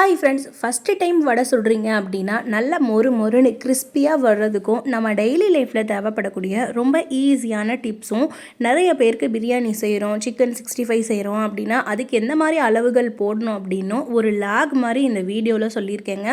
Hi friends first time வடை சுடுறீங்க அப்படின்னா நல்ல மொறு மொறுன்னு கிறிஸ்பியாக வர்றதுக்கும் நம்ம டெய்லி லைஃப்பில் தேவைப்படக்கூடிய ரொம்ப ஈஸியான டிப்ஸும் நிறைய பேருக்கு பிரியாணி செய்கிறோம் சிக்கன் சிக்ஸ்டி ஃபைவ் செய்கிறோம் அப்படின்னா அதுக்கு எந்த மாதிரி அளவுகள் போடணும் அப்படின்னும் ஒரு லாக் மாதிரி இந்த வீடியோவில் சொல்லியிருக்கேங்க.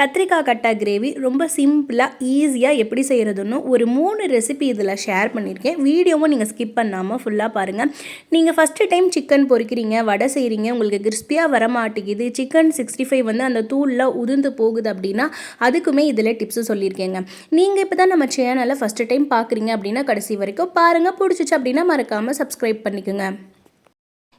கத்திரிக்காய் கட்டா கிரேவி ரொம்ப சிம்பிளாக ஈஸியாக எப்படி செய்கிறதுன்னு ஒரு மூணு ரெசிபி இதில் ஷேர் பண்ணியிருக்கேன். வீடியோவும் நீங்கள் ஸ்கிப் பண்ணாமல் ஃபுல்லாக பாருங்கள் நீங்கள் ஃபஸ்ட்டு டைம் சிக்கன் பொரிக்கிறீங்க வடை செய்கிறீங்க உங்களுக்கு கிறிஸ்பியாக வர மாட்டேங்குது சிக்கன் சிக்ஸ்டி ஃபைவ் வந்து அந்த தூளில் உதிர்ந்து போகுது அப்படின்னா அதுக்குமே இதில் டிப்ஸு சொல்லியிருக்கேங்க. நீங்கள் இப்போ தான் நம்ம சேனலை ஃபஸ்ட்டு டைம் பார்க்குறீங்க அப்படின்னா கடைசி வரைக்கும் பாருங்கள் பிடிச்சிச்சு அப்படின்னா மறக்காமல் சப்ஸ்கிரைப் பண்ணிக்கோங்க.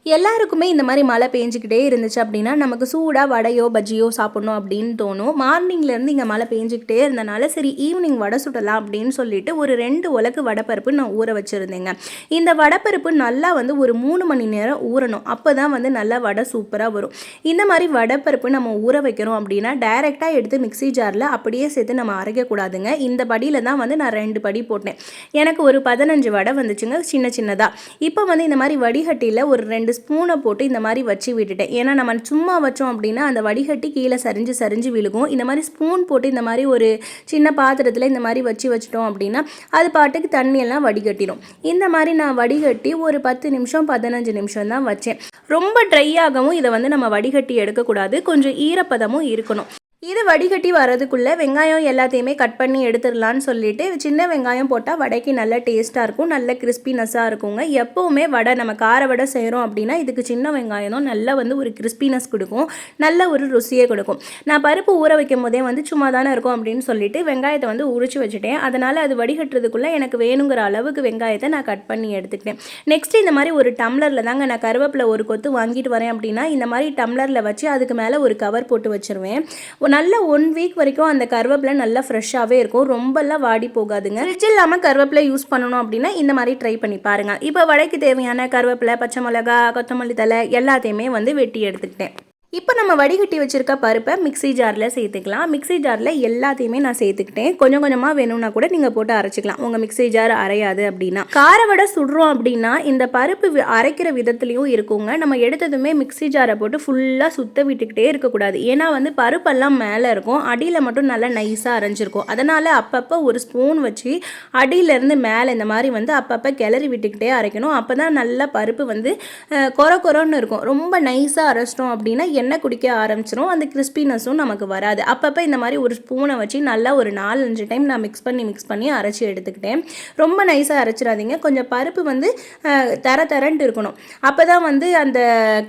எல்லாருக்குமே இந்த மாதிரி மழை பெஞ்சிக்கிட்டே இருந்துச்சு அப்படின்னா நமக்கு சூடாக வடையோ பஜ்ஜியோ சாப்பிட்ணும் அப்படின்னு தோணும். மார்னிங்லேருந்து இங்கே மழை பெஞ்சிக்கிட்டே இருந்தனால சரி ஈவினிங் வடை சுடலாம் அப்படின்னு சொல்லிட்டு ஒரு ரெண்டு உலக்கு வடைப்பருப்பு நான் ஊற வச்சுருந்தேங்க. இந்த வடைப்பருப்பு நல்லா வந்து ஒரு மூணு மணி நேரம் ஊறணும். அப்போ தான் வந்து நல்லா வடை சூப்பராக வரும். இந்த மாதிரி வடைப்பருப்பு நம்ம ஊற வைக்கிறோம் அப்படின்னா டைரெக்டாக எடுத்து மிக்ஸி ஜாரில் அப்படியே சேர்த்து நம்ம அரைக்கக்கூடாதுங்க. இந்த படியில் தான் வந்து நான் ரெண்டு படி போட்டேன். எனக்கு ஒரு பதினஞ்சு வடை வந்துச்சுங்க சின்ன சின்னதாக இப்போ வந்து இந்த மாதிரி வடிகட்டியில் ஒரு ரெண்டு ஸ்பூனை போட்டு இந்த மாதிரி வச்சு விட்டுட்டேன். ஏன்னா நம்ம சும்மா வச்சோம் அப்படின்னா அந்த வடிகட்டி கீழே சரிஞ்சு சரிஞ்சு விழுகும். இந்த மாதிரி ஸ்பூன் போட்டு இந்த மாதிரி ஒரு சின்ன பாத்திரத்தில் இந்த மாதிரி வச்சு வச்சிட்டோம் அப்படின்னா அது பாட்டுக்கு தண்ணியெல்லாம் வடிகட்டிடும் இந்த மாதிரி நான் வடிகட்டி ஒரு பத்து நிமிஷம் பதினஞ்சு நிமிஷம் தான் வச்சேன். ரொம்ப ட்ரை ஆகவும் இதை வந்து நம்ம வடிகட்டி எடுக்கக்கூடாது. கொஞ்சம் ஈரப்பதமும் இருக்கணும். இது வடிகட்டி வரதுக்குள்ளே வெங்காயம் எல்லாத்தையுமே கட் பண்ணி எடுத்துடலான்னு சொல்லிட்டு சின்ன வெங்காயம் போட்டால் வடைக்கு நல்ல டேஸ்ட்டாக இருக்கும் நல்ல கிறிஸ்பினஸ்ஸாக இருக்குங்க. எப்போவுமே வடை நம்ம கார வடை செய்கிறோம் அப்படின்னா இதுக்கு சின்ன வெங்காயம் தான் நல்லா வந்து ஒரு கிறிஸ்பினஸ் கொடுக்கும் நல்ல ஒரு ருசியை கொடுக்கும். நான் பருப்பு ஊற வைக்கும் போதே வந்து சும்மா தானே இருக்கும் அப்படின்னு சொல்லிட்டு வெங்காயத்தை வந்து உரிச்சு வச்சுட்டேன். அதனால் அது வடிகட்டுறதுக்குள்ளே எனக்கு வேணுங்கிற அளவுக்கு வெங்காயத்தை நான் கட் பண்ணி எடுத்துக்கிட்டேன். நெக்ஸ்ட் இந்த மாதிரி ஒரு டம்ளரில் தாங்க நான் கருவேப்பிலை ஒரு கொத்து வாங்கிட்டு வரேன் அப்படின்னா இந்த மாதிரி டம்ளரில் வச்சு அதுக்கு மேலே ஒரு கவர் போட்டு வச்சுருவேன். நல்ல ஒன் வீக் வரைக்கும் அந்த கருவேப்பிலை நல்லா ஃப்ரெஷ்ஷாகவே இருக்கும். ரொம்பலாம் வாடி போகாதுங்க. ஃப்ரிட்ஜ் இல்லாமல் கருவேப்பிலை யூஸ் பண்ணணும் அப்படின்னா இந்த மாதிரி ட்ரை பண்ணி பாருங்கள் இப்போ வடைக்கு தேவையான கருவேப்பிலை பச்சை மிளகா கொத்தமல்லி தலை எல்லாத்தையுமே வந்து வெட்டி எடுத்துக்கிட்டேன். இப்போ நம்ம வடிகட்டி வச்சுருக்க பருப்பை மிக்ஸி ஜாரில் சேர்த்துக்கலாம். மிக்ஸி ஜாரில் எல்லாத்தையுமே நான் சேர்த்துக்கிட்டேன். கொஞ்சம் கொஞ்சமாக வேணும்னா கூட நீங்கள் போட்டு அரைச்சிக்கலாம். உங்கள் மிக்ஸி ஜார் அரையாது அப்படின்னா. காரவடை சுடுறோம் அப்படின்னா இந்த பருப்பு அரைக்கிற விதத்துலையும் இருக்குங்க. நம்ம எடுத்ததுமே மிக்ஸி ஜாரை போட்டு ஃபுல்லாக சுத்த விட்டுக்கிட்டே இருக்கக்கூடாது. ஏன்னா வந்து பருப்பெல்லாம் மேலே இருக்கும். அடியில் மட்டும் நல்லா நைஸாக அரைஞ்சிருக்கும். அதனால் அப்பப்போ ஒரு ஸ்பூன் வச்சு அடியிலேருந்து மேலே இந்த மாதிரி வந்து அப்பப்போ கிளறி விட்டுக்கிட்டே அரைக்கணும். அப்போ தான் நல்லா பருப்பு வந்து கொர கொரன்னு இருக்கும். ரொம்ப நைஸாக அரைச்சிட்டோம் அப்படின்னா எண்ணெய் குடிக்க ஆரம்பிச்சிரும். அந்த கிறிஸ்பினஸும் நமக்கு வராது. அப்பப்போ இந்த மாதிரி ஒரு ஸ்பூனை வச்சு நல்லா ஒரு நாலஞ்சு டைம் நான் மிக்ஸ் பண்ணி மிக்ஸ் பண்ணி அரைச்சி எடுத்துக்கிட்டேன். ரொம்ப நைஸாக அரைச்சிடாதீங்க. கொஞ்சம் பருப்பு வந்து தர தரன்ட்டு இருக்கணும். அப்போ தான் வந்து அந்த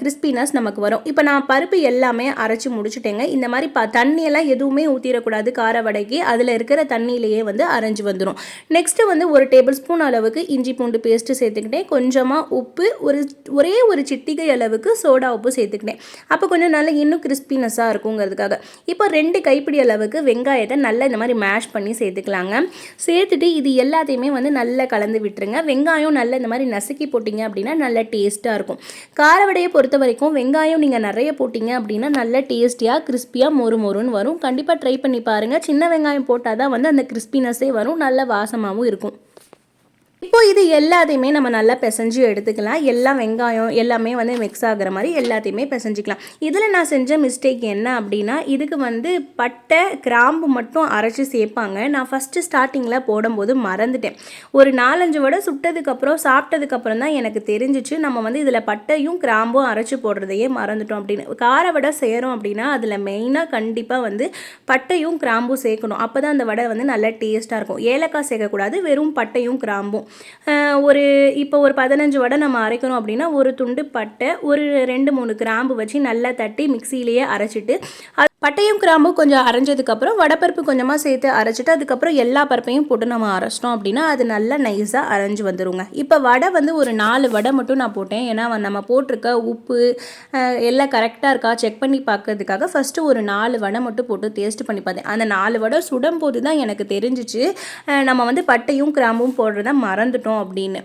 கிறிஸ்பினஸ் நமக்கு வரும். இப்போ நான் பருப்பு எல்லாமே அரைச்சி முடிச்சுட்டேங்க. இந்த மாதிரி ப தண்ணியெல்லாம் எதுவுமே ஊற்றிடக்கூடாது கார வடைக்கு அதில் இருக்கிற தண்ணியிலேயே வந்து அரைஞ்சு வந்துடும் நெக்ஸ்ட்டு வந்து ஒரு டேபிள் ஸ்பூன் அளவுக்கு இஞ்சி பூண்டு பேஸ்ட்டு சேர்த்துக்கிட்டேன். கொஞ்சமாக உப்பு ஒரு ஒரே ஒரு சிட்டிகை அளவுக்கு சோடா உப்பு சேர்த்துக்கிட்டேன். அப்போ கொஞ்சம் நல்லா இன்னும் கிறிஸ்பினஸ்ஸாக இருக்குங்கிறதுக்காக. இப்போ ரெண்டு கைப்பிடி அளவுக்கு வெங்காயத்தை நல்லா இந்த மாதிரி மேஷ் பண்ணி சேர்த்துக்கலாங்க. சேர்த்துட்டு இது எல்லாத்தையுமே வந்து நல்லா கலந்து விட்டுருங்க. வெங்காயம் நல்லா இந்த மாதிரி நசுக்கி போட்டிங்க அப்படின்னா நல்ல டேஸ்ட்டாக இருக்கும். காரவடையை பொறுத்த வரைக்கும் வெங்காயம் நீங்கள் நிறைய போட்டிங்க அப்படின்னா நல்ல டேஸ்டியாக கிறிஸ்பியாக மொறு மொறுன்னு வரும். கண்டிப்பாக ட்ரை பண்ணி பாருங்கள் சின்ன வெங்காயம் போட்டால் தான் வந்து அந்த கிறிஸ்பினஸே வரும். நல்ல வாசமாகவும் இருக்கும். இப்போ இது எல்லாத்தையுமே நம்ம நல்லா பிசைஞ்சு எடுத்துக்கலாம். எல்லாம் வெங்காயம் எல்லாமே வந்து மிக்ஸ் ஆகுற மாதிரி எல்லாத்தையுமே பிசைஞ்சிக்கலாம். இதில் நான் செஞ்ச மிஸ்டேக் என்ன அப்படின்னா இதுக்கு வந்து பட்டை கிராம்பு மட்டும் அரைச்சி சேர்ப்பாங்க. நான் ஃபஸ்ட்டு ஸ்டார்டிங்கில் போடும்போது மறந்துட்டேன். ஒரு நாலஞ்சு வடை சுட்டதுக்கப்புறம் சாப்பிட்டதுக்கப்புறம் தான் எனக்கு தெரிஞ்சிச்சு. நம்ம வந்து இதில் பட்டையும் கிராம்பும் அரைச்சி போடுறதையே மறந்துட்டோம் அப்படின்னு. கார வடை செய்கிறோம் அப்படின்னா அதில் மெயினாக கண்டிப்பாக வந்து பட்டையும் கிராம்பும் சேர்க்கணும். அப்போ தான் அந்த வடை வந்து நல்லா டேஸ்ட்டாக இருக்கும். ஏலக்காய் சேர்க்கக்கூடாது. வெறும் பட்டையும் கிராம்பும். ஒரு இப்போ ஒரு பதினஞ்சு வடை நம்ம அரைக்கணும் அப்படின்னா ஒரு துண்டு பட்டை ஒரு ரெண்டு மூணு கிராம்பு வச்சு நல்லா தட்டி மிக்சியிலேயே அரைச்சிட்டு அது பட்டையும் கிராம்பும் கொஞ்சம் அரைஞ்சதுக்கப்புறம் வடப்பருப்பு கொஞ்சமாக சேர்த்து அரைச்சிட்டு அதுக்கப்புறம் எல்லா பருப்பையும் போட்டு நம்ம அரைச்சிட்டோம் அப்படின்னா அது நல்லா நைஸாக அரைஞ்சு வந்துருங்க. இப்போ வடை வந்து ஒரு நாலு வடை மட்டும் நான் போட்டேன். ஏன்னா நம்ம போட்டிருக்க உப்பு எல்லாம் கரெக்டாக இருக்கா? செக் பண்ணி பார்க்கறதுக்காக ஃபஸ்ட்டு ஒரு நாலு வடை மட்டும் போட்டு டேஸ்ட் பண்ணி பார்த்தேன். அந்த நாலு வடை சுடும் போது தான் எனக்கு தெரிஞ்சிச்சு. நம்ம வந்து பட்டையும் கிராம்பும் போடுறத மறந்துட்டோம் அப்படின்னு.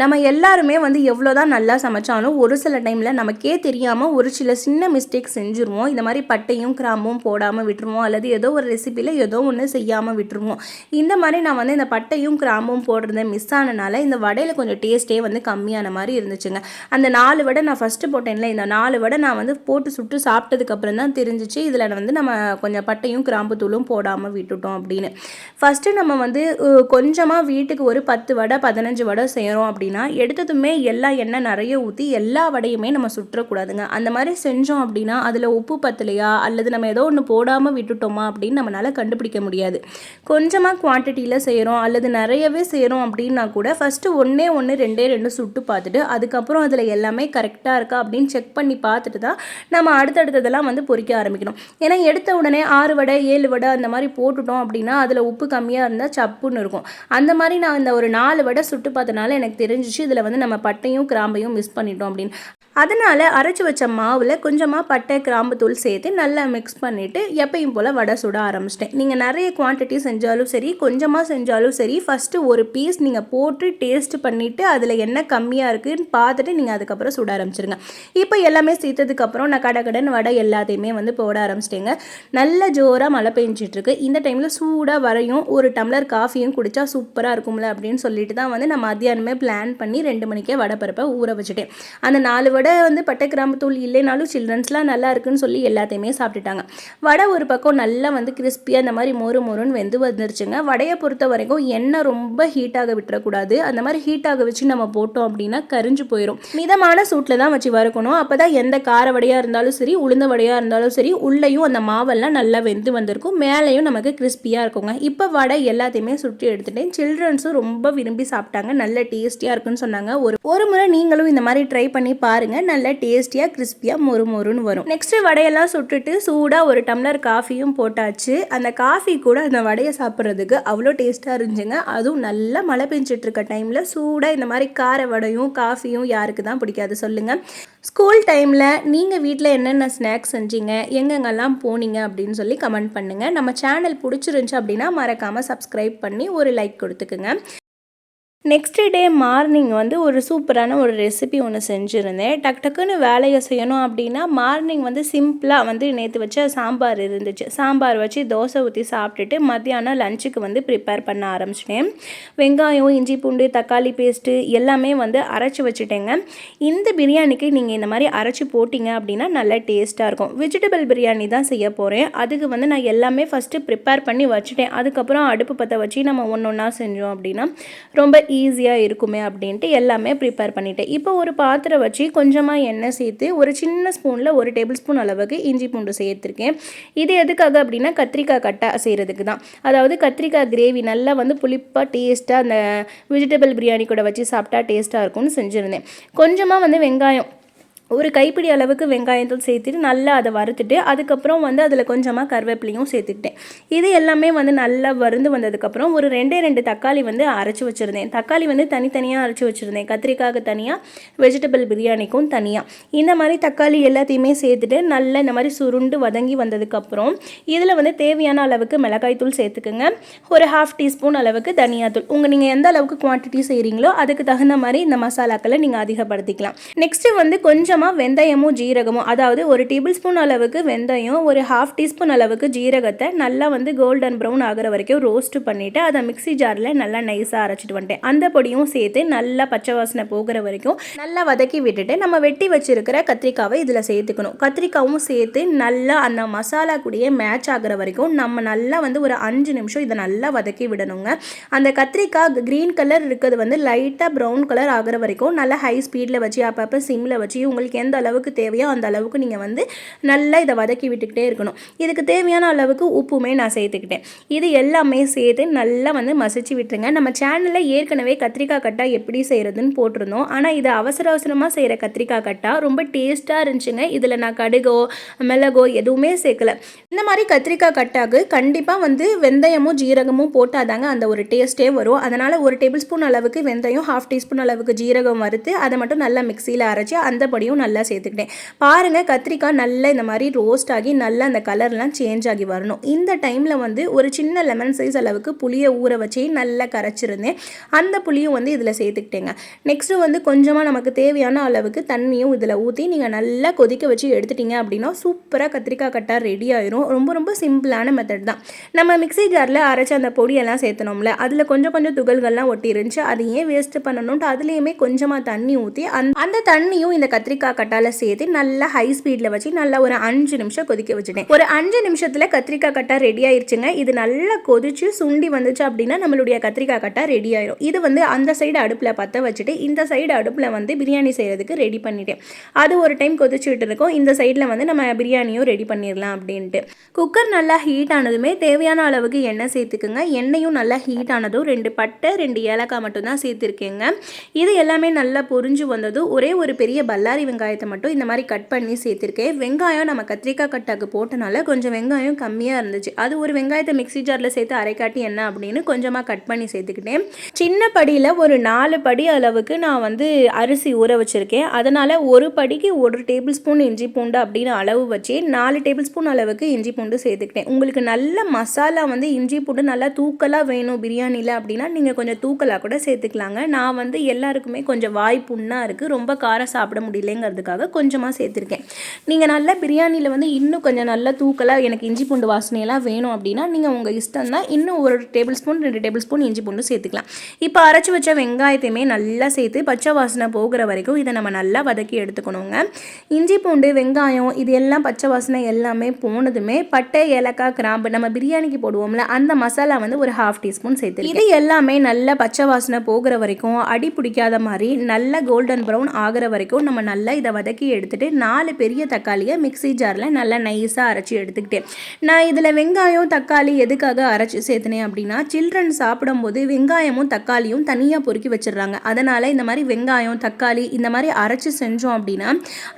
நம்ம எல்லாருமே வந்து எவ்வளோ தான் நல்லா சமைச்சாலும் ஒரு சில டைமில் நமக்கே தெரியாமல் ஒரு சில சின்ன மிஸ்டேக் செஞ்சுருவோம். இந்த மாதிரி பட்டையும் கிராம்பும் போடாமல் விட்டுருவோம். அல்லது ஏதோ ஒரு ரெசிப்பியில் ஏதோ ஒன்று செய்யாமல் விட்டுருவோம். இந்த மாதிரி நான் வந்து இந்த பட்டையும் கிராம்பும் போடுறத மிஸ் ஆனனால இந்த வடையில் கொஞ்சம் டேஸ்ட்டே வந்து கம்மியான மாதிரி இருந்துச்சுங்க. அந்த நாலு வடை நான் ஃபஸ்ட்டு போட்டேன்ல இந்த நாலு வடை நான் வந்து போட்டு சுட்டு சாப்பிட்டதுக்கப்புறம் தான் தெரிஞ்சிச்சு. இதில் வந்து நம்ம கொஞ்சம் பட்டையும் கிராம்பு தூளும் போடாமல் விட்டுட்டோம் அப்படின்னு. ஃபஸ்ட்டு நம்ம வந்து கொஞ்சமாக வீட்டுக்கு ஒரு பத்து வடை பதினஞ்சு வடை செய்கிறோம் அப்படின்னா அப்படின்னா எடுத்ததுமே எல்லா எண்ணெய் நிறைய ஊற்றி எல்லா வடையுமே நம்ம சுற்றக்கூடாதுங்க. அந்த மாதிரி செஞ்சோம் அப்படின்னா அதில் உப்பு பத்தலையா? அல்லது நம்ம ஏதோ ஒன்று போடாமல் விட்டுட்டோமா அப்படின்னு நம்மளால் கண்டுபிடிக்க முடியாது. கொஞ்சமாக குவான்டிட்டியில் செய்கிறோம் அல்லது நிறையவே செய்கிறோம் அப்படின்னா கூட ஃபஸ்ட்டு ஒன்றே ஒன்று ரெண்டே ரெண்டு சுட்டு பார்த்துட்டு அதுக்கப்புறம் அதில் எல்லாமே கரெக்டாக இருக்கா அப்படின்னு செக் பண்ணி பார்த்துட்டு தான் நம்ம அடுத்தடுத்ததெல்லாம் வந்து பொறிக்க ஆரம்பிக்கணும். ஏன்னா எடுத்த உடனே ஆறு வடை ஏழு வடை அந்த மாதிரி போட்டுட்டோம் அப்படின்னா அதில் உப்பு கம்மியாக இருந்தால் சப்புன்னு இருக்கும். அந்த மாதிரி நான் இந்த ஒரு நாலு வடை சுட்டு பார்த்தனால எனக்கு தெரியும் தெரிஞ்சிச்சு. இதில் வந்து நம்ம பட்டையும் கிராம்பையும் மிஸ் பண்ணிட்டோம் அப்படின்னு. அதனால் அரைச்சி வச்ச மாவில் கொஞ்சமாக பட்டை கிராம்பு தூள் சேர்த்து நல்லா மிக்ஸ் பண்ணிவிட்டு எப்பயும் போல் வடை சுட ஆரம்பிச்சிட்டேன். நீங்கள் நிறைய குவான்டிட்டி செஞ்சாலும் சரி கொஞ்சமாக செஞ்சாலும் சரி ஃபஸ்ட்டு ஒரு பீஸ் நீங்கள் போட்டு டேஸ்ட் பண்ணிவிட்டு அதில் என்ன கம்மியாக இருக்குதுன்னு பார்த்துட்டு நீங்கள் அதுக்கப்புறம் சுட ஆரம்பிச்சிருங்க. இப்போ எல்லாமே சேர்த்ததுக்கப்புறம் நான் கடை கடன் வடை எல்லாத்தையுமே வந்து போட ஆரம்பிச்சிட்டேங்க. நல்ல ஜோராக மழை பெஞ்சிட்ருக்கு இந்த டைமில் சூடாக வரையும் ஒரு டம்ளர் காஃபியும் குடித்தா சூப்பராக இருக்கும்ல அப்படின்னு சொல்லிட்டு தான் வந்து நான் மத்தியானமே பிளான் பண்ணி ரெண்டு மணிக்கே வடை பருப்பை ஊற வச்சுட்டேன். அந்த நாலு வடை வந்து பட்டை கிராம்பு தூள் இல்லைனாலும் சில்ட்ரன்ஸ்லாம் நல்லா இருக்குன்னு சொல்லி எல்லாத்தையுமே சாப்பிட்டுட்டாங்க. வடை ஒரு பக்கம் நல்லா வந்து கிறிஸ்பியாக அந்த மாதிரி மொறு மொறுன்னு வெந்து வந்துருச்சுங்க. வடையை பொறுத்த வரைக்கும் எண்ணெய் ரொம்ப ஹீட்டாக விட்டுறக்கூடாது. அந்த மாதிரி ஹீட்டாக வச்சு நம்ம போட்டோம் அப்படின்னா கரிஞ்சு போயிடும் மிதமான சூட்டில் தான் வச்சு வறுக்கணும். அப்போ தான் எந்த கார வடையாக இருந்தாலும் சரி உளுந்த வடையாக இருந்தாலும் சரி உள்ளேயும் அந்த மாவெல்லாம் நல்லா வெந்து வந்திருக்கும். மேலேயும் நமக்கு கிறிஸ்பியாக இருக்குங்க. இப்போ வடை எல்லாத்தையுமே சுற்றி எடுத்துட்டேன். சில்ட்ரன்ஸும் ரொம்ப விரும்பி சாப்பிட்டாங்க. நல்ல டேஸ்டியாக இருக்குன்னு சொன்னாங்க. ஒரு ஒரு முறை நீங்களும் இந்த மாதிரி ட்ரை பண்ணி பாருங்கள் நல்ல டேஸ்டியாக கிறிஸ்பியாக மொறு மொறுன்னு வரும். நெக்ஸ்ட்டு வடையெல்லாம் சுட்டுட்டு சூடாக ஒரு டம்ளர் காஃபியும் போட்டாச்சு. அந்த காஃபி கூட அந்த வடையை சாப்பிட்றதுக்கு அவ்வளோ டேஸ்ட்டாக இருந்துச்சுங்க. அதுவும் நல்லா மழை பெஞ்சிட்டு இருக்க டைமில் சூடாக இந்த மாதிரி கார வடையும் காஃபியும் யாருக்கு தான் பிடிக்காது சொல்லுங்கள் ஸ்கூல் டைமில் நீங்கள் வீட்டில் என்னென்ன ஸ்நாக்ஸ் செஞ்சீங்க? எங்கெங்கெல்லாம் போனீங்க? அப்படின்னு சொல்லி கமெண்ட் பண்ணுங்கள் நம்ம சேனல் பிடிச்சிருந்துச்சு அப்படின்னா மறக்காமல் சப்ஸ்கிரைப் பண்ணி ஒரு லைக் கொடுத்துக்குங்க. நெக்ஸ்ட் டே மார்னிங் வந்து ஒரு சூப்பரான ஒரு ரெசிபி ஒன்று செஞ்சுருந்தேன். டக் டக்குன்னு வேலையை செய்யணும் அப்படின்னா மார்னிங் வந்து சிம்பிளாக வந்து நேற்று வச்ச சாம்பார் இருந்துச்சு. சாம்பார் வச்சு தோசை ஊற்றி சாப்பிட்டுட்டு மத்தியானம் லஞ்சுக்கு வந்து ப்ரிப்பேர் பண்ண ஆரம்பிச்சிட்டேன். வெங்காயம் இஞ்சி பூண்டு தக்காளி பேஸ்ட்டு எல்லாமே வந்து அரைச்சி வச்சுட்டேங்க. இந்த பிரியாணிக்கு நீங்கள் இந்த மாதிரி அரைச்சி போட்டிங்க அப்படின்னா நல்லா டேஸ்ட்டாக இருக்கும். வெஜிடபிள் பிரியாணி தான் செய்ய போகிறேன் அதுக்கு வந்து நான் எல்லாமே ஃபஸ்ட்டு ப்ரிப்பேர் பண்ணி வச்சுட்டேன். அதுக்கப்புறம் அடுப்பு பற்ற வச்சு நம்ம ஒன்று ஒன்றா செஞ்சோம் அப்படின்னா ரொம்ப ஈஸியாக இருக்குமே அப்படின்ட்டு எல்லாமே ப்ரிப்பேர் பண்ணிட்டேன். இப்போ ஒரு பாத்திரம் வச்சு கொஞ்சமாக எண்ணெய் சேர்த்து ஒரு சின்ன ஸ்பூனில் ஒரு டேபிள் ஸ்பூன் அளவுக்கு இஞ்சி பூண்டு சேர்த்துருக்கேன். இது எதுக்காக அப்படின்னா கத்திரிக்காய் கட்டை செய்கிறதுக்கு தான். அதாவது கத்திரிக்காய் கிரேவி நல்லா வந்து புளிப்பாக டேஸ்ட்டாக அந்த வெஜிடபிள் பிரியாணி கூட வச்சு சாப்பிட்டா டேஸ்ட்டாக இருக்கும்னு செஞ்சுருந்தேன். கொஞ்சமாக வந்து வெங்காயம் ஒரு கைப்பிடி அளவுக்கு வெங்காயத்தூள் சேர்த்துட்டு நல்லா அதை வறுத்துட்டு அதுக்கப்புறம் வந்து அதில் கொஞ்சமாக கருவேப்பிலையும் சேர்த்துக்கிட்டேன். இது எல்லாமே வந்து நல்லா வறுந்து வந்ததுக்கப்புறம் ஒரு ரெண்டே ரெண்டு தக்காளி வந்து அரைச்சி வச்சுருந்தேன். தக்காளி வந்து தனித்தனியாக அரைச்சி வச்சுருந்தேன். கத்திரிக்காய்க்கு தனியாக வெஜிடபிள் பிரியாணிக்கும் தனியாக இந்த மாதிரி தக்காளி எல்லாத்தையுமே சேர்த்துட்டு நல்லா இந்த மாதிரி சுருண்டு வதங்கி வந்ததுக்கப்புறம் இதில் வந்து தேவையான அளவுக்கு மிளகாய் தூள் சேர்த்துக்குங்க. ஒரு ஹாஃப் டீஸ்பூன் அளவுக்கு தனியாத்தூள். உங்கள் நீங்கள் எந்த அளவுக்கு குவான்டிட்டி செய்கிறீங்களோ அதுக்கு தகுந்த மாதிரி இந்த மசாலாக்களை நீங்கள் அதிகப்படுத்திக்கலாம். நெக்ஸ்ட்டு வந்து கொஞ்சம் கொஞ்சமாக வெந்தயமும் ஜீரகமும் அதாவது ஒரு டேபிள் ஸ்பூன் அளவுக்கு வெந்தயம் ஒரு ஹாஃப் டீஸ்பூன் அளவுக்கு ஜீரகத்தை நல்லா வந்து கோல்டன் ப்ரௌன் ஆகிற வரைக்கும் ரோஸ்ட் பண்ணிவிட்டு அதை மிக்சி ஜாரில் நல்லா நைஸாக அரைச்சிட்டு வந்துட்டேன். அந்த பொடியும் சேர்த்து நல்லா பச்சை வாசனை போகிற வரைக்கும் நல்லா வதக்கி விட்டுட்டு நம்ம வெட்டி வச்சிருக்கிற கத்திரிக்காவை இதில் சேர்த்துக்கணும். கத்திரிக்காவும் சேர்த்து நல்லா அந்த மசாலா கூடயே மேட்ச் ஆகிற வரைக்கும் நம்ம நல்லா வந்து ஒரு அஞ்சு நிமிஷம் இதை நல்லா வதக்கி விடணுங்க. அந்த கத்திரிக்காய் க்ரீன் கலர் இருக்கிறது வந்து லைட்டாக ப்ரௌன் கலர் ஆகிற வரைக்கும் நல்லா ஹை ஸ்பீடில் வச்சு அப்பப்போ சிம்மில் வச்சு உங்களுக்கு உங்களுக்கு எந்த அளவுக்கு தேவையோ அந்த அளவுக்கு நீங்கள் வந்து நல்லா இதை வதக்கி விட்டுக்கிட்டே இருக்கணும். இதுக்கு தேவையான அளவுக்கு உப்புமே நான் சேர்த்துக்கிட்டேன். இது எல்லாமே சேர்த்து நல்லா வந்து மசிச்சு விட்டுருங்க. நம்ம சேனலில் ஏற்கனவே கத்திரிக்காய் கட்டா எப்படி செய்கிறதுன்னு போட்டிருந்தோம். ஆனால் இது அவசர அவசரமாக செய்கிற கத்திரிக்காய் கட்டா ரொம்ப டேஸ்ட்டாக இருந்துச்சுங்க. இதில் நான் கடுகோ மிளகோ எதுவுமே சேர்க்கல. இந்த மாதிரி கத்திரிக்காய் கட்டாக்கு கண்டிப்பாக வந்து வெந்தயமும் ஜீரகமும் போட்டால் தாங்க அந்த ஒரு டேஸ்ட்டே வரும். அதனால் ஒரு டேபிள் ஸ்பூன் அளவுக்கு வெந்தயம் ஹாஃப் டீஸ்பூன் அளவுக்கு ஜீரகம் வறுத்து அதை மட்டும் நல்லா மிக்சியில் அரைச்சி அந்தபடியும் படியும் நல்லா சேர்த்துக்கிட்டேன். பாருங்கள் கத்திரிக்காய் நல்லா இந்த மாதிரி ரோஸ்ட் ஆகி நல்லா அந்த கலர்லாம் சேஞ்ச் ஆகி வரணும். இந்த டைமில் வந்து ஒரு சின்ன லெமன் சைஸ் அளவுக்கு புளியை ஊற வச்சு நல்லா கரைச்சிருந்தேன். அந்த புளியும் வந்து இதில் சேர்த்துக்கிட்டேங்க. நெக்ஸ்ட்டு வந்து கொஞ்சமாக நமக்கு தேவையான அளவுக்கு தண்ணியும் இதில் ஊற்றி நீங்கள் நல்லா கொதிக்க வச்சு எடுத்துட்டீங்க அப்படின்னா சூப்பராக கத்திரிக்காய் கட்டா ரெடி ஆயிரும். ரொம்ப ரொம்ப சிம்பிளான மெத்தட் தான். நம்ம மிக்ஸி ஜாரில் அரைச்ச அந்த பொடியெல்லாம் சேர்த்தனோம்ல அதில் கொஞ்சம் கொஞ்சம் துகள்கள்லாம் ஒட்டி இருந்துச்சு அதை ஏன் வேஸ்ட் பண்ணணும்ட்டு அதுலேயுமே கொஞ்சமாக தண்ணி ஊற்றி அந்த அந்த தண்ணியும் இந்த கத்திரிக்காய் கத்திரிக்காய் கட்டால சேர்த்து நல்லா ஹை ஸ்பீடில் வச்சு நல்லா ஒரு அஞ்சு நிமிஷம் கொதிக்க வச்சுட்டேன். ஒரு அஞ்சு நிமிஷத்தில் கத்திரிக்காய் கட்டா ரெடி ஆயிருச்சுங்க. இது நல்லா கொதிச்சு சுண்டி வந்துச்சு அப்படின்னா நம்மளுடைய கத்திரிக்காய் கட்டா ரெடி ஆயிரும். இது வந்து அந்த சைடு அடுப்பில் பற்ற வச்சுட்டு இந்த சைடு அடுப்பில் வந்து பிரியாணி செய்கிறதுக்கு ரெடி பண்ணிட்டேன். அது ஒரு டைம் கொதிச்சுட்டு இருக்கோம். இந்த சைடில் வந்து நம்ம பிரியாணியும் ரெடி பண்ணிடலாம் அப்படின்ட்டு. குக்கர் நல்லா ஹீட் ஆனதுமே தேவையான அளவுக்கு எண்ணெய் சேர்த்துக்குங்க. எண்ணெயும் நல்லா ஹீட் ஆனதும் ரெண்டு பட்டை ரெண்டு ஏலக்காய் மட்டும்தான் சேர்த்துருக்கேங்க. இது எல்லாமே நல்லா பொறிஞ்சு வந்ததும் ஒரே ஒரு பெரிய பல்லாரி வெங்காயத்தை மட்டும் இந்த மாதிரி கட் பண்ணி சேர்த்துருக்கேன். வெங்காயம் நம்ம கத்திரிக்காய் கட்டாக்கு போட்டனால கொஞ்சம் வெங்காயம் கம்மியாக இருந்துச்சு. அது ஒரு வெங்காயத்தை மிக்ஸி ஜாரில் சேர்த்து அரைக்காட்டி என்ன அப்படின்னு கொஞ்சமாக கட் பண்ணி சேர்த்துக்கிட்டேன். சின்ன படியில் ஒரு நாலு படி அளவுக்கு நான் வந்து அரிசி ஊற வச்சுருக்கேன். அதனால் ஒரு படிக்கு ஒரு டேபிள் ஸ்பூன் இஞ்சி பூண்டு அப்படின்னு அளவு வச்சு நாலு டேபிள் ஸ்பூன் அளவுக்கு இஞ்சி பூண்டு சேர்த்துக்கிட்டேன். உங்களுக்கு நல்ல மசாலா வந்து இஞ்சி பூண்டு நல்லா தூக்கலாக வேணும் பிரியாணியில் அப்படின்னா நீங்கள் கொஞ்சம் தூக்கலாக கூட சேர்த்துக்கலாங்க. நான் வந்து எல்லாருக்குமே கொஞ்சம் வாய் புண்ணாக இருக்குது ரொம்ப காரம் சாப்பிட முடியலங்கிறதுக்காக கொஞ்சமாக சேர்த்துருக்கேன். நீங்கள் நல்லா பிரியாணியில் வந்து இன்னும் கொஞ்சம் நல்லா தூக்கலாக எனக்கு இஞ்சி பூண்டு வாசனையெல்லாம் வேணும் அப்படின்னா நீங்கள் உங்கள் இஷ்டம் தான் இன்னும் ஒரு டேபிள் ஸ்பூன் ரெண்டு டேபிள் ஸ்பூன் இஞ்சி பூண்டு சேர்த்துக்கலாம். இப்போ அரைச்சி வச்ச வெங்காயத்தையுமே நல்லா சேர்த்து பச்சை வாசனை போகிற வரைக்கும் இதை நம்ம நல்லா வதக்கி எடுத்துக்கணுங்க. இஞ்சி பூண்டு வெங்காயம் இது எல்லாம் பச்சை வாசனை எல்லாமே போனதுமே பட்டை ஏலக்காய் கிராம்பு நம்ம பிரியாணிக்கு போடுவோம்ல அந்த மசாலா வந்து ஒரு ஹாஃப் டீஸ்பூன் சேர்த்து இது எல்லாமே நல்லா பச்சை வாசனை போகிற வரைக்கும் அடி பிடிக்காத மாதிரி நல்லா கோல்டன் ப்ரௌன் ஆகிற வரைக்கும் நம்ம நல்லா இதை வதக்கி எடுத்துகிட்டு நாலு பெரிய தக்காளியை மிக்ஸி ஜாரில் நல்லா நைஸாக அரைச்சி எடுத்துக்கிட்டேன். நான் இதில் வெங்காயம் தக்காளி எதுக்காக அரைச்சி சேர்த்துனேன் அப்படின்னா சில்ட்ரன் சாப்பிடும்போது வெங்காயமும் தக்காளியும் தனியாக பொறுக்கி வச்சிடுறாங்க. அதனால் இந்த மாதிரி வெங்காயம் தக்காளி இந்த மாதிரி அரைச்சி செஞ்சோம் அப்படின்னா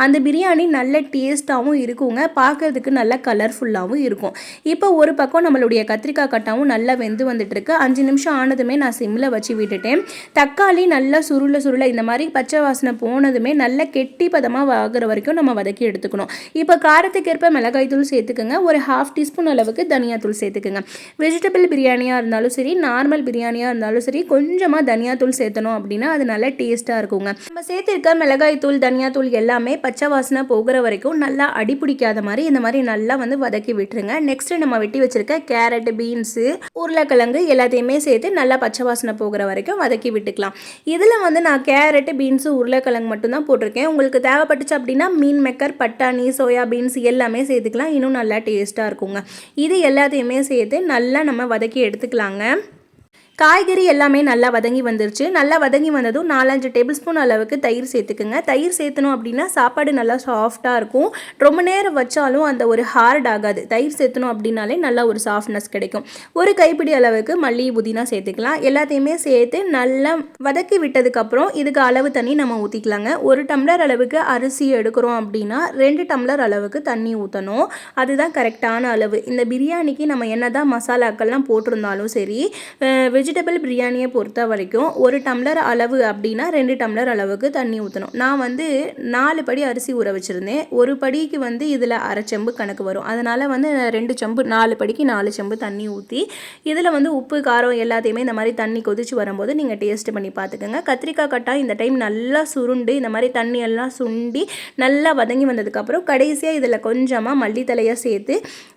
அந்த பிரியாணி நல்ல டேஸ்ட்டாகவும் இருக்குங்க. பார்க்கறதுக்கு நல்ல கலர்ஃபுல்லாகவும் இருக்கும். இப்போ ஒரு பக்கம் நம்மளுடைய கத்திரிக்காய் கட்டாவும் நல்லா வெந்து வந்துட்டு இருக்கு அஞ்சு நிமிஷம் ஆனதுமே நான் சிம்மில் வச்சு விட்டுட்டேன். தக்காளி நல்லா சுருள சுருள இந்த மாதிரி பச்சை வாசனை போனதுமே நல்லா கெட்டி பதமாக ஆகிற வரைக்கும் நம்ம வதக்கி எடுத்துக்கணும். இப்போ காரத்துக்கேற்ப மிளகாய் தூள் சேர்த்துக்கோங்க. ஒரு ஹாஃப் டீஸ்பூன் அளவுக்கு தனியாத்தூள் சேர்த்துக்கோங்க. வெஜிடபிள் பிரியாணியாக இருந்தாலும் சரி நார்மல் பிரியாணியாக இருந்தாலும் சரி கொஞ்சமாக தனியாத்தூள் சேர்த்தணும் அப்படின்னா அது நல்லா டேஸ்ட்டாக இருக்குங்க. நம்ம சேர்த்துருக்க மிளகாய் தூள் தனியாத்தூள் எல்லாமே பச்சை வாசனை போகிற வரைக்கும் நல்லா அடி பிடிக்காத மாதிரி இந்த மாதிரி நல்லா வந்து வதக்கி விட்டுருங்க. நெக்ஸ்ட்டு நம்ம வெட்டி வச்சிருக்க கேரட் பீன்ஸு உருளைக்கிழங்கு எல்லாத்தையுமே சேர்த்து நல்லா பச்சை வாசனை போகிற வரைக்கும் வதக்கி விட்டுக்கலாம். இதில் வந்து நான் கேரட் பீன்ஸு உருளைக்கிழங்கு மட்டும்தான் போட்டிருக்கேன். உங்களுக்கு தேவைப்பட்டுச்சு அப்படின்னா மீன் மெக்கர் பட்டாணி சோயா பீன்ஸ் எல்லாமே சேர்த்துக்கலாம். இன்னும் நல்லா டேஸ்ட்டாக இருக்குங்க. இது எல்லாத்தையுமே சேர்த்து நல்லா நம்ம வதக்கி எடுத்துக்கலாங்க. காய்கறி எல்லாமே நல்லா வதங்கி வந்துருச்சு. நல்லா வதங்கி வந்ததும் நாலஞ்சு டேபிள் ஸ்பூன் அளவுக்கு தயிர் சேர்த்துக்குங்க. தயிர் சேர்த்தணும் அப்படின்னா சாப்பாடு நல்லா சாஃப்டாக இருக்கும். ரொம்ப நேரம் வச்சாலும் அந்த ஒரு ஹார்ட் ஆகாது. தயிர் சேர்த்தணும் அப்படின்னாலே நல்லா ஒரு சாஃப்ட்னஸ் கிடைக்கும். ஒரு கைப்பிடி அளவுக்கு மல்லி புதினா சேர்த்துக்கலாம். எல்லாத்தையுமே சேர்த்து நல்லா வதக்கி விட்டதுக்கப்புறம் இதுக்கு அளவு தண்ணி நம்ம ஊற்றிக்கலாங்க ஒரு டம்ளர் அளவுக்கு அரிசி எடுக்கிறோம் அப்படின்னா ரெண்டு டம்ளர் அளவுக்கு தண்ணி ஊற்றணும் அதுதான் கரெக்டான அளவு. இந்த பிரியாணிக்கு நம்ம என்ன தான் மசாலாக்கள்லாம் போட்டிருந்தாலும் சரி வெஜிடபிள் பிரியாணியை பொறுத்த வரைக்கும் ஒரு டம்ளர் அளவு அப்படின்னா ரெண்டு டம்ளர் அளவுக்கு தண்ணி ஊற்றணும் நான் வந்து நாலு படி அரிசி ஊற வச்சுருந்தேன். ஒரு படிக்கு வந்து இதில் அரை செம்பு கணக்கு வரும். அதனால் வந்து ரெண்டு செம்பு நாலு படிக்கு நாலு செம்பு தண்ணி ஊற்றி இதில் வந்து உப்பு காரம் எல்லாத்தையுமே இந்த மாதிரி தண்ணி கொதிச்சு வரும்போது நீங்கள் டேஸ்ட் பண்ணி பார்த்துக்கோங்க கத்திரிக்காய் கட்டா இந்த டைம் நல்லா சுருண்டு இந்த மாதிரி தண்ணி எல்லாம் சுண்டி நல்லா வதங்கி வந்ததுக்கப்புறம் கடைசியாக இதில் கொஞ்சமாக மல்லித்தலையாக சேர்த்து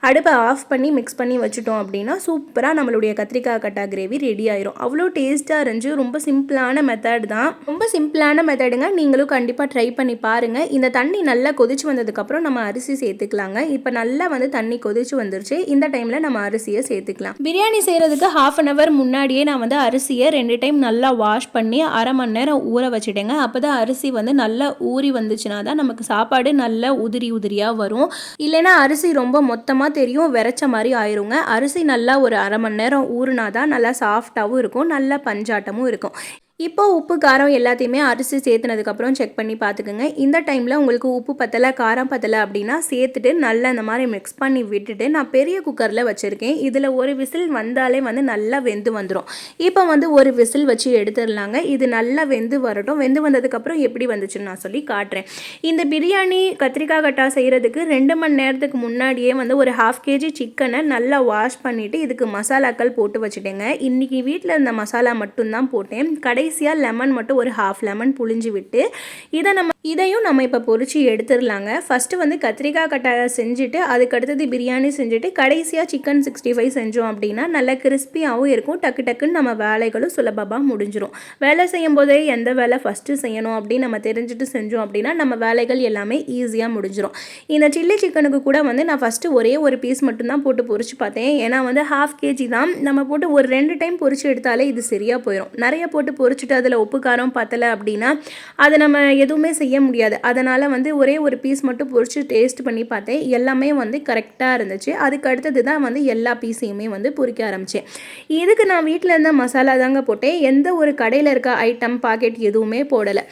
அடுப்பை ஆஃப் பண்ணி மிக்ஸ் பண்ணி வச்சுட்டோம் அப்படின்னா சூப்பராக நம்மளுடைய கத்திரிக்காய் கட்டா கிரேவி ரெடி ரெடி ஆயிரும். அவ்வளோ டேஸ்ட்டாக இருந்துச்சு. ரொம்ப சிம்பிளான மெத்தட் தான். ரொம்ப சிம்பிளான மெத்தடுங்க நீங்களும் கண்டிப்பாக ட்ரை பண்ணி பாருங்கள் இந்த தண்ணி நல்லா கொதிச்சு வந்ததுக்கப்புறம் நம்ம அரிசி சேர்த்துக்கலாங்க. இப்போ நல்லா வந்து தண்ணி கொதிச்சு வந்துருச்சு. இந்த டைமில் நம்ம அரிசியை சேர்த்துக்கலாம். பிரியாணி செய்கிறதுக்கு ஹாஃப் அன் ஹவர் முன்னாடியே நான் வந்து அரிசியை ரெண்டு டைம் நல்லா வாஷ் பண்ணி அரை மணி நேரம் ஊற வச்சுட்டேங்க. அப்போ தான் அரிசி வந்து நல்லா ஊறி வந்துச்சுன்னா தான் நமக்கு சாப்பாடு நல்லா உதிரி உதிரியாக வரும். இல்லைன்னா அரிசி ரொம்ப மொத்தமாக தெரியும். விரைச்ச மாதிரி ஆயிருங்க. அரிசி நல்லா ஒரு அரை மணி நேரம் ஊறுனா தான் நல்லா சாஃப்ட் சாஃப்டாகவும் இருக்கும் நல்ல பஞ்சாட்டமும் இருக்கும். இப்போ உப்பு காரம் எல்லாத்தையுமே அரிசி சேர்த்துனதுக்கப்புறம் செக் பண்ணி பார்த்துக்குங்க. இந்த டைமில் உங்களுக்கு உப்பு பத்தலை காரம் பத்தலை அப்படின்னா சேர்த்துட்டு நல்லா இந்த மாதிரி மிக்ஸ் பண்ணி விட்டுட்டு நான் பெரிய குக்கரில் வச்சுருக்கேன். இதில் ஒரு விசில் வந்தாலே வந்து நல்லா வெந்து வந்துடும் இப்போ வந்து ஒரு விசில் வச்சு எடுத்துடலாங்க. இது நல்லா வெந்து வரட்டும். வெந்து வந்ததுக்கப்புறம் எப்படி வந்துச்சுன்னு நான் சொல்லி காட்டுறேன். இந்த பிரியாணி கத்திரிக்காய் கட்டா செய்கிறதுக்கு ரெண்டு மணி நேரத்துக்கு முன்னாடியே வந்து ஒரு ஹாஃப் கேஜி சிக்கனை நல்லா வாஷ் பண்ணிவிட்டு இதுக்கு மசாலாக்கள் போட்டு வச்சுட்டேங்க. இன்றைக்கி வீட்டில் இருந்த மசாலா மட்டும்தான் போட்டேன். கடை கடைசியாக லெமன் மட்டும் ஒரு ஹாஃப் லெமன் புழிஞ்சு விட்டு இதை நம்ம இதையும் நம்ம இப்போ பொறிச்சு எடுத்துடலாங்க. ஃபஸ்ட்டு வந்து கத்திரிக்காய் கட்டாய செஞ்சுட்டு அதுக்கு அடுத்தது பிரியாணி செஞ்சுட்டு கடைசியாக சிக்கன் சிக்ஸ்டி ஃபைவ் செஞ்சோம் அப்படின்னா நல்லா கிறிஸ்பியாகவும் இருக்கும். டக்கு டக்குன்னு நம்ம வேலைகளும் சுலபமாக முடிஞ்சிடும் வேலை செய்யும் போதே எந்த வேலை ஃபஸ்ட்டு செய்யணும் அப்படின்னு நம்ம தெரிஞ்சுட்டு செஞ்சோம் அப்படின்னா நம்ம வேலைகள் எல்லாமே ஈஸியாக முடிஞ்சிடும் இந்த சில்லி சிக்கனுக்கு கூட வந்து நான் ஃபஸ்ட்டு ஒரே ஒரு பீஸ் மட்டும்தான் போட்டு பொறிச்சு பார்த்தேன். ஏன்னா வந்து ஹாஃப் கேஜி தான். நம்ம போட்டு ஒரு ரெண்டு டைம் பொறிச்சு எடுத்தாலே இது சரியாக போயிடும் நிறைய போட்டு பொறிச்சு பொரிச்சிட்டு அதில் உப்பு காரம் பத்தலை அப்படின்னா அதை நம்ம எதுவுமே செய்ய முடியாது. அதனால் வந்து ஒரே ஒரு பீஸ் மட்டும் பொறிச்சு டேஸ்ட் பண்ணி பார்த்தேன். எல்லாமே வந்து கரெக்டாக இருந்துச்சு. அதுக்கு அடுத்தது தான் வந்து எல்லா பீஸையுமே வந்து பொறிக்க ஆரம்பித்தேன் இதுக்கு நான் வீட்டில் இருந்த மசாலா தாங்க போட்டேன். எந்த ஒரு கடையில் இருக்க ஐட்டம் பாக்கெட் எதுவுமே போடலை.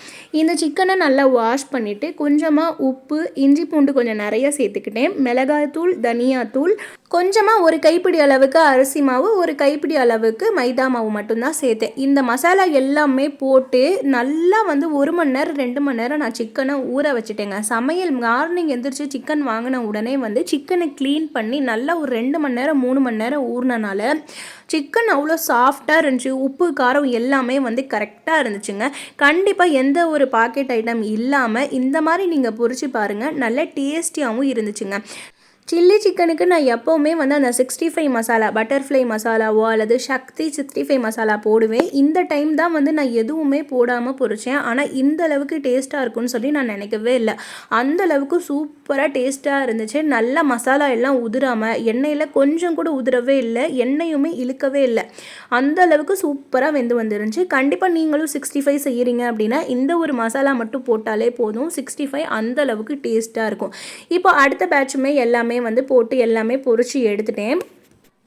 இந்த சிக்கனை நல்லா வாஷ் பண்ணிவிட்டு கொஞ்சமாக உப்பு இஞ்சி பூண்டு கொஞ்சம் நிறைய சேர்த்துக்கிட்டேன். மிளகாய்த்தூள் தனியாத்தூள் கொஞ்சமாக ஒரு கைப்பிடி அளவுக்கு அரிசி மாவு ஒரு கைப்பிடி அளவுக்கு மைதா மாவு மட்டும்தான் சேர்த்தேன். இந்த மசாலா எல்லாமே போட்டு நல்லா வந்து ஒரு மணி நேரம் ரெண்டு மணி நேரம் நான் சிக்கனை ஊற வச்சுட்டேங்க. சமையல் மார்னிங் எந்திரிச்சு சிக்கன் வாங்கின உடனே வந்து சிக்கனை க்ளீன் பண்ணி நல்லா ஒரு ரெண்டு மணி நேரம் மூணு மணி நேரம் ஊறினனால சிக்கன் அவ்வளோ சாஃப்டாக இருந்துச்சு. உப்பு காரம் எல்லாமே வந்து கரெக்டாக இருந்துச்சுங்க. கண்டிப்பாக எந்த ஒரு பாக்கெட் ஐட்டம் இல்லாமல் இந்த மாதிரி நீங்கள் பொறிச்சு பாருங்கள் நல்ல டேஸ்டியாகவும் இருந்துச்சுங்க. சில்லி சிக்கனுக்கு நான் எப்போவுமே வந்து அந்த சிக்ஸ்டி ஃபைவ் மசாலா பட்டர்ஃப்ளை மசாலாவோ அல்லது சக்தி சிக்ஸ்டி ஃபைவ் மசாலா போடுவேன். இந்த டைம் தான் வந்து நான் எதுவுமே போடாமல் பொறிச்சேன். ஆனால் இந்த அளவுக்கு டேஸ்ட்டாக இருக்கும்னு சொல்லி நான் நினைக்கவே இல்லை. அந்த அளவுக்கு சூப்பராக டேஸ்ட்டாக இருந்துச்சு. நல்ல மசாலா எல்லாம் உதிராமல் எண்ணெயில் கொஞ்சம் கூட உதிரவே இல்லை. எண்ணெயுமே இழுக்கவே இல்லை. அந்த அளவுக்கு சூப்பராக வெந்து வந்துருந்துச்சு. கண்டிப்பாக நீங்களும் சிக்ஸ்டி ஃபைவ் செய்கிறீங்க அப்படின்னா இந்த ஒரு மசாலா மட்டும் போட்டாலே போதும். சிக்ஸ்டி ஃபைவ் அந்த அளவுக்கு டேஸ்ட்டாக இருக்கும். இப்போ அடுத்த பேட்சுமே எல்லாமே எல்லாமே வந்து போட்டு எல்லாமே பொறிச்சு எடுத்துட்டேன்.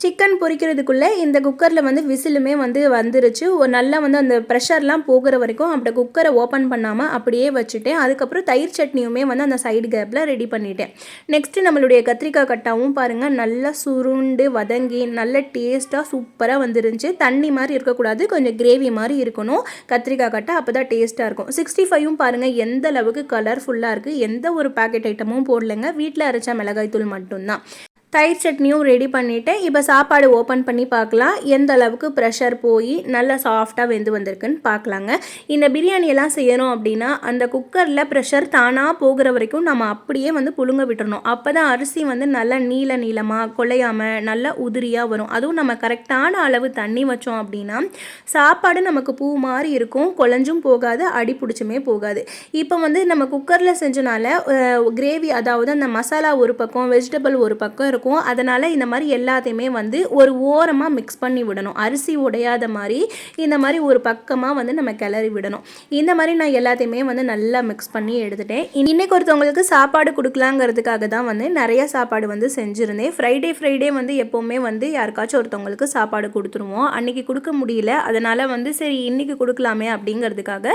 சிக்கன் பொரிக்கிறதுக்குள்ளே இந்த குக்கரில் வந்து விசிலுமே வந்து வந்துருச்சு. ஒரு நல்லா வந்து அந்த ப்ரெஷர்லாம் போகிற வரைக்கும் அப்படி குக்கரை ஓப்பன் பண்ணாமல் அப்படியே வச்சுட்டேன். அதுக்கப்புறம் தயிர் சட்னியுமே வந்து அந்த சைடு கேப்பில் ரெடி பண்ணிட்டேன். நெக்ஸ்ட்டு நம்மளுடைய கத்திரிக்காய் கட்டாவும் பாருங்கள் நல்லா சுருண்டு வதங்கி நல்ல டேஸ்ட்டாக சூப்பராக வந்துருந்துச்சு. தண்ணி மாதிரி இருக்கக்கூடாது கொஞ்சம் கிரேவி மாதிரி இருக்கணும். கத்திரிக்காய் கட்டை அப்போ தான் டேஸ்ட்டாக இருக்கும். சிக்ஸ்டி ஃபைவும் பாருங்கள் எந்த அளவுக்கு கலர்ஃபுல்லாக இருக்குது எந்த ஒரு பேக்கெட் ஐட்டமும் போடலைங்க. வீட்டில் அரைச்ச மிளகாய் தூள் மட்டும்தான். தயிர் சட்னியும் ரெடி பண்ணிவிட்டேன் இப்போ சாப்பாடு ஓப்பன் பண்ணி பார்க்கலாம். எந்த அளவுக்கு ப்ரெஷர் போய் நல்லா சாஃப்டாக வெந்து வந்திருக்குன்னு பார்க்கலாங்க. இந்த பிரியாணியெல்லாம் செய்யணும் அப்படின்னா அந்த குக்கரில் ப்ரெஷர் தானாக போகிற வரைக்கும் நம்ம அப்படியே வந்து புழுங்க விட்டுறணும். அப்போ தான் அரிசி வந்து நல்லா நீள நீளமாக கொலையாமல் நல்லா உதிரியாக வரும். அதுவும் நம்ம கரெக்டான அளவு தண்ணி வச்சோம் அப்படின்னா சாப்பாடு நமக்கு பூ மாதிரி இருக்கும். குழஞ்சும் போகாது அடி பிடிச்சுமே போகாது. இப்போ வந்து நம்ம குக்கரில் செஞ்சனால கிரேவி அதாவது அந்த மசாலா ஒரு பக்கம் வெஜிடபிள் ஒரு பக்கம் இருக்கும். அதனால் இந்த மாதிரி எல்லாத்தையுமே வந்து ஒரு ஓரமாக மிக்ஸ் பண்ணி விடணும். அரிசி உடையாத மாதிரி இந்த மாதிரி ஒரு பக்கமாக வந்து நம்ம கிளறி விடணும். இந்த மாதிரி நான் எல்லாத்தையுமே வந்து நல்லா மிக்ஸ் பண்ணி எடுத்துட்டேன். இன்னைக்கு ஒருத்தவங்களுக்கு சாப்பாடு கொடுக்கலாங்கிறதுக்காக தான் வந்து நிறைய சாப்பாடு வந்து செஞ்சுருந்தேன். ஃப்ரைடே ஃப்ரைடே வந்து எப்போவுமே வந்து யாருக்காச்சும் ஒருத்தவங்களுக்கு சாப்பாடு கொடுத்துருவோம். அன்றைக்கி கொடுக்க முடியல. அதனால் வந்து சரி இன்றைக்கி கொடுக்கலாமே அப்படிங்கிறதுக்காக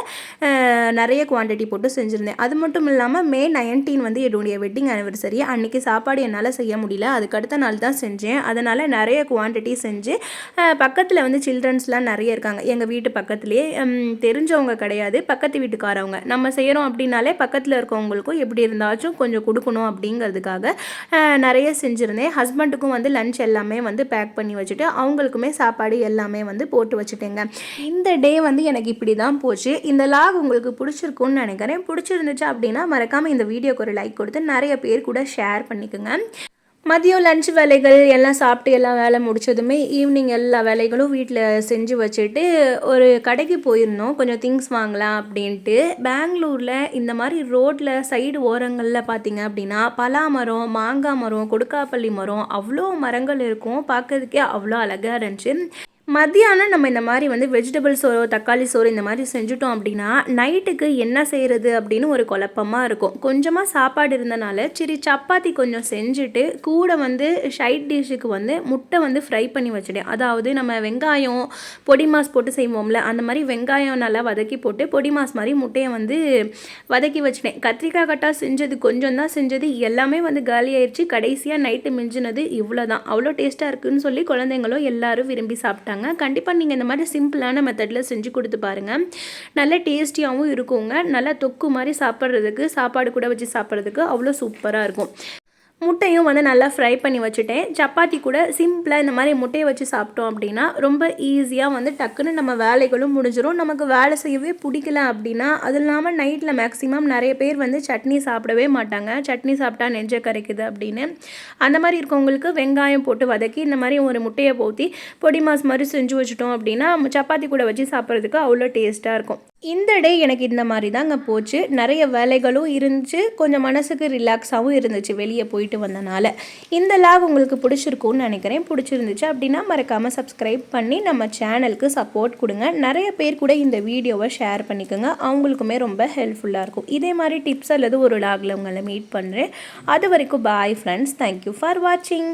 நிறைய குவான்டிட்டி போட்டு செஞ்சுருந்தேன். அது மட்டும் இல்லாமல் மே நைன்டீன் வந்து என்னுடைய வெட்டிங் ஆனிவர்சரி அன்றைக்கி சாப்பாடு என்னால் செய்ய முடியல. அதுக்கு அடுத்த நாள் தான் செஞ்சேன். அதனால் நிறைய குவான்டிட்டி செஞ்சு பக்கத்தில் வந்து சில்ட்ரன்ஸ்லாம் நிறைய இருக்காங்க. எங்கள் வீட்டு பக்கத்துலேயே. தெரிஞ்சவங்க கிடையாது. பக்கத்து வீட்டுக்காரவங்க. நம்ம செய்கிறோம் அப்படின்னாலே பக்கத்தில் இருக்கவங்களுக்கும் எப்படி இருந்தாச்சும் கொஞ்சம் கொடுக்கணும் அப்படிங்கிறதுக்காக நிறைய செஞ்சுருந்தேன். ஹஸ்பண்டுக்கும் வந்து லஞ்ச் எல்லாமே வந்து பேக் பண்ணி வச்சுட்டு அவங்களுக்குமே சாப்பாடு எல்லாமே வந்து போட்டு வச்சுட்டேங்க. இந்த டே வந்து எனக்கு இப்படி தான் போச்சு. இந்த லாக் உங்களுக்கு பிடிச்சிருக்குன்னு நினைக்கிறேன். பிடிச்சிருந்துச்சு அப்படின்னா மறக்காமல் இந்த வீடியோக்கு ஒரு லைக் கொடுத்து நிறைய பேர் கூட ஷேர் பண்ணிக்கோங்க. மதியம் லஞ்ச் வேலைகள் எல்லாம் சாப்பிட்டு எல்லாம் வேலை முடிச்சதுமே ஈவினிங் எல்லா வேலைகளும் வீட்டில் செஞ்சு வச்சுட்டு ஒரு கடைக்கு போயிருந்தோம். கொஞ்சம் திங்ஸ் வாங்கலாம் அப்படின்ட்டு. பெங்களூரில் இந்த மாதிரி ரோட்டில் சைடு ஓரங்களில் பார்த்தீங்க அப்படின்னா பலா மரம் மாங்காய் மரம் கொடுக்காப்பள்ளி மரம் அவ்வளோ மரங்கள் இருக்கும். பார்க்கறதுக்கே அவ்வளோ அழகாக இருந்துச்சு. மத்தியானம் நம்ம இந்த மாதிரி வந்து வெஜிடபிள் சோறு தக்காளி சோறு இந்த மாதிரி செஞ்சுட்டோம் அப்படின்னா நைட்டுக்கு என்ன செய்கிறது அப்படின்னு ஒரு குழப்பமாக இருக்கும். கொஞ்சமாக சாப்பாடு இருந்தனால சரி சப்பாத்தி கொஞ்சம் செஞ்சுட்டு கூட வந்து ஷைட் டிஷ்ஷுக்கு வந்து முட்டை வந்து ஃப்ரை பண்ணி வச்சுட்டேன். அதாவது நம்ம வெங்காயம் பொடி மாஸ் போட்டு செய்வோம்ல அந்த மாதிரி வெங்காயம் நல்லா வதக்கி போட்டு பொடி மாஸ் மாதிரி முட்டையை வந்து வதக்கி வச்சுட்டேன். கத்திரிக்காய் கட்டா செஞ்சது கொஞ்சம் தான் செஞ்சது எல்லாமே வந்து காலி ஆயிடுச்சு கடைசியாக நைட்டு மிஞ்சினது இவ்வளோ தான் அவ்வளோ டேஸ்ட்டாக இருக்குன்னு சொல்லி குழந்தைங்களும் எல்லாரும் விரும்பி சாப்பிட்டாங்க. கண்டிப்பாக நீங்கள் இந்த மாதிரி சிம்பிளான மெத்தடில் செஞ்சு கொடுத்து பாருங்கள் நல்ல டேஸ்டியாகவும் இருக்குங்க. நல்லா தொக்கு மாதிரி சாப்பிட்றதுக்கு சாப்பாடு கூட வச்சு சாப்பிட்றதுக்கு அவ்வளோ சூப்பராக இருக்கும். முட்டையும் வந்து நல்லா ஃப்ரை பண்ணி வச்சுட்டேன். சப்பாத்தி கூட சிம்பிளாக இந்த மாதிரி முட்டையை வச்சு சாப்பிட்டோம் அப்படின்னா ரொம்ப ஈஸியாக வந்து டக்குன்னு நம்ம வேலைகளும் முடிஞ்சிடும் நமக்கு வேலை செய்யவே பிடிக்கல அப்படின்னா அது இல்லாமல் நைட்டில் மேக்ஸிமம் நிறைய பேர் வந்து சட்னி சாப்பிடவே மாட்டாங்க. சட்னி சாப்பிட்டா நெஞ்ச கரைக்குது அப்படின்னு. அந்த மாதிரி இருக்கவங்களுக்கு வெங்காயம் போட்டு வதக்கி இந்த மாதிரி ஒரு முட்டையை போற்றி பொடி மாஸ் மாதிரி செஞ்சு வச்சுட்டோம் அப்படின்னா சப்பாத்தி கூட வச்சு சாப்பிட்றதுக்கு அவ்வளோ டேஸ்ட்டாக இருக்கும். இந்த டே எனக்கு இந்த மாதிரி தாங்க போச்சு. நிறைய வேலைகளும் இருந்துச்சு. கொஞ்சம் மனசுக்கு ரிலாக்ஸாகவும் இருந்துச்சு வெளியே போயிட்டு வந்தனால இந்த லாக் உங்களுக்கு பிடிச்சிருக்கும்னு நினைக்கிறேன். பிடிச்சிருந்துச்சு அப்படின்னா மறக்காமல் சப்ஸ்கிரைப் பண்ணி நம்ம சேனலுக்கு சப்போர்ட் கொடுங்க. நிறைய பேர் கூட இந்த வீடியோவை ஷேர் பண்ணிக்கோங்க. அவங்களுக்குமே ரொம்ப ஹெல்ப்ஃபுல்லாக இருக்கும். இதே மாதிரி டிப்ஸ் அல்லது ஒரு லாகில் உங்களை மீட் பண்ணுறேன் அது வரைக்கும் பாய் ஃப்ரெண்ட்ஸ் தேங்க்யூ ஃபார் வாட்சிங்